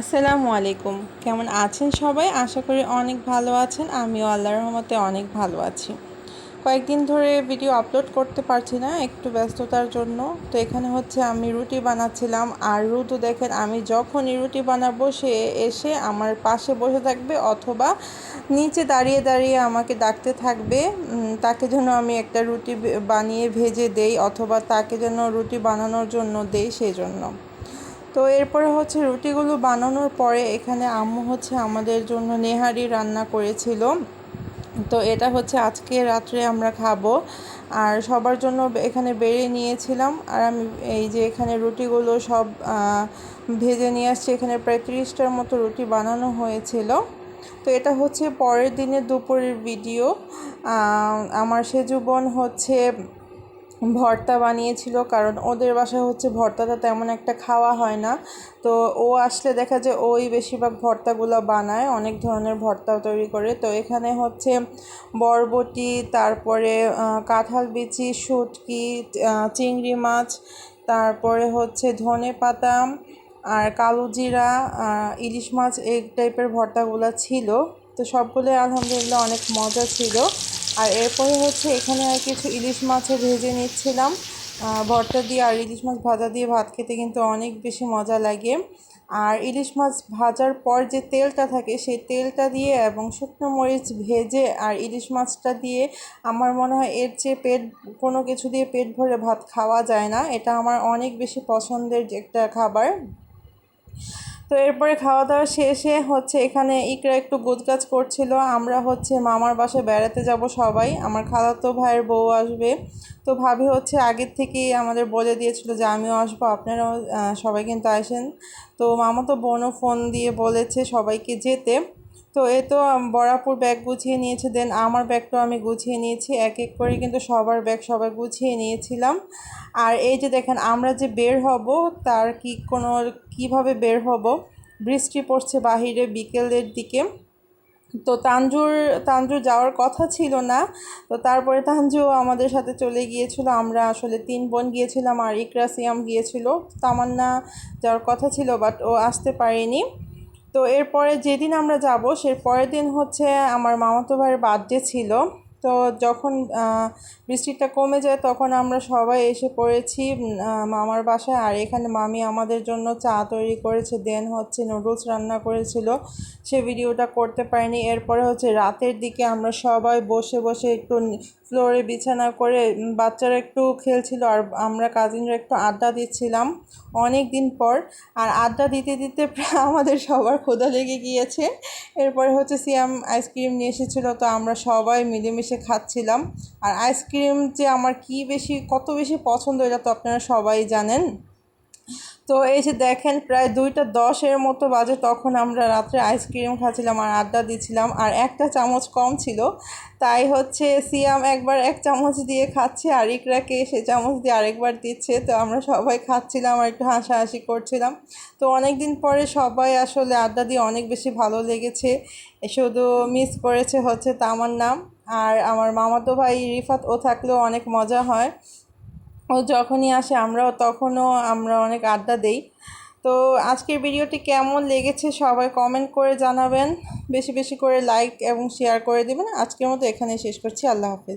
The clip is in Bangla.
আসসালামু আলাইকুম। কেমন আছেন সবাই? আশা করি অনেক ভালো আছেন। আমিও আল্লাহর রহমতে অনেক ভালো আছি। কয়েকদিন ধরে ভিডিও আপলোড করতে পারছি না, একটু ব্যস্ততার জন্য। তো এখানে হচ্ছে আমি রুটি বানাচ্ছিলাম। আর রুটু দেখেন, আমি যখনই রুটি বানাবো, সে এসে আমার পাশে বসে থাকবে অথবা নিচে দাঁড়িয়ে দাঁড়িয়ে আমাকে ডাকতে থাকবে। তাকে যেন আমি একটা রুটি বানিয়ে ভেজে দেই অথবা তাকে যেন রুটি বানানোর জন্য দেই সেই জন্য তো এরপরে হচ্ছে রুটিগুলো বানানোর পরে এখানে আম্মু হচ্ছে আমাদের জন্য নেহারি রান্না করেছিল। তো এটা হচ্ছে আজকে রাত্রে আমরা খাব। আর সবার জন্য এখানে বেড়ে নিয়েছিলাম। আর আমি এই যে এখানে রুটিগুলো সব ভেজে নিয়ে আসছি। এখানে প্রায় তিরিশটার মতো রুটি বানানো হয়েছিল। তো এটা হচ্ছে পরের দিনের দুপুরের ভিডিও। আমার সেজু বোন হচ্ছে ভর্তা বানিয়েছিল, কারণ ওদের বাসায় হচ্ছে ভর্তাটা তেমন একটা খাওয়া হয় না। তো ও আসলে দেখা যায় ওই বেশিরভাগ ভর্তাগুলো বানায়, অনেক ধরনের ভর্তা তৈরি করে। তো এখানে হচ্ছে বরবটি, তারপরে কাঁঠাল বিচি, শুটকি চিংড়ি মাছ, তারপরে হচ্ছে ধনে পাতা আর কালো জিরা ইলিশ মাছ, এই টাইপের ভর্তাগুলো ছিল। তো সবগুলো আলহামদুলিল্লাহ অনেক মজা ছিল। আর এরপরে হচ্ছে এখানে আর কিছু ইলিশ মাছও ভেজে নিচ্ছিলাম। ভর্তা দিয়ে আর ইলিশ মাছ ভাজা দিয়ে ভাত খেতে কিন্তু অনেক বেশি মজা লাগে। আর ইলিশ মাছ ভাজার পর যে তেলটা থাকে, সেই তেলটা দিয়ে এবং শুকনো মরিচ ভেজে আর ইলিশ মাছটা দিয়ে আমার মনে হয় এর চেয়ে পেট, কোনো কিছু দিয়ে পেট ভরে ভাত খাওয়া যায় না। এটা আমার অনেক বেশি পছন্দের একটা খাবার। তো এরপরে খাওয়া দাওয়া শেষে হচ্ছে এখানে ইকরা একটু গোজগাছ করছিল। আমরা হচ্ছে মামার বাসায় বেড়াতে যাব সবাই। আমার খালাতো ভাইয়ের বউ আসবে। তো ভাবি হচ্ছে আগের থেকেই আমাদের বলে দিয়েছিল যে আমিও আসব, আপনারাও সবাই কিন্তু আসেন। তো মামা তো বোনও ফোন দিয়ে বলেছে সবাইকে যেতে। তো এ তো বরাপুর ব্যাগ গুছিয়ে নিয়েছে দেন আমার ব্যাগটাও আমি গুছিয়ে নিয়েছি, এক এক করে কিন্তু সবার ব্যাগ সবাই গুছিয়ে নিয়েছিলাম। আর এই যে দেখেন, আমরা যে বের হব, তার কি কোনো, কীভাবে বের হব? বৃষ্টি পড়ছে বাহিরে বিকেলের দিকে। তো তানজুর তানজুর যাওয়ার কথা ছিল না, তো তারপরে তানজুও আমাদের সাথে চলে গিয়েছিল। আমরা আসলে তিন বোন গিয়েছিলাম আর ইকরা সিয়াম গিয়েছিল। তামান্না যাওয়ার কথা ছিল বাট ও আসতে পারেনি। তো এরপরে যেদিন আমরা যাব সে পরের দিন হচ্ছে আমার মামাতো ভাইয়ের বার্থডে ছিল। তো যখন বৃষ্টিটা কমে যায় তখন আমরা সবাই এসে পড়েছি মামার বাসায়। আর এখানে মামি আমাদের জন্য চা তৈরি করেছে, দেন হচ্ছে নুডলস রান্না করেছিল। সে ভিডিওটা করতে পারিনি। এরপরে হচ্ছে রাতের দিকে আমরা সবাই বসে বসে একটু ফ্লোরে বিছানা করে বাচ্চারা একটু খেলছিল আর আমরা কাজিনরা একটু আড্ডা দিচ্ছিলাম অনেক দিন পর। আর আড্ডা দিতে দিতে প্রায় আমাদের সবার ক্ষুধা লেগে গিয়েছে। এরপরে হচ্ছে সিয়াম আইসক্রিম নিয়ে এসেছিল, তো আমরা সবাই মিলেমিশে খাচ্ছিলাম। আর আইসক্রিম যে আমার কি বেশি, কত বেশি পছন্দ, এটা তো আপনারা সবাই জানেন। তো এই যে দেখেন, প্রায় দুইটা দশের মতো বাজে তখন আমরা রাত্রে আইসক্রিম খাচ্ছিলাম আর আড্ডা দিচ্ছিলাম আর একটা চামচ কম ছিল। তাই হচ্ছে সিয়াম একবার এক চামচ দিয়ে খাচ্ছে আর ইকরাকে সে চামচ দিয়ে আরেকবার দিচ্ছে। তো আমরা সবাই খাচ্ছিলাম আর একটু হাসাহাসি করছিলাম। তো অনেক দিন পরে সবাই আসলে আড্ডা দিয়ে অনেক বেশি ভালো লেগেছে। শুধু মিস করেছে হচ্ছে তামার নাম আর আমার মামাতো ভাই রিফাত, ও থাকলেও অনেক মজা হয়। ও যখনই আসে, আমরাও তখনও আমরা অনেক আড্ডা দেই। তো আজকের ভিডিওটি কেমন লেগেছে সবাই কমেন্ট করে জানাবেন। বেশি বেশি করে লাইক এবং শেয়ার করে দেবেন। আজকের মতো এখানে শেষ করছি। আল্লাহ হাফেজ।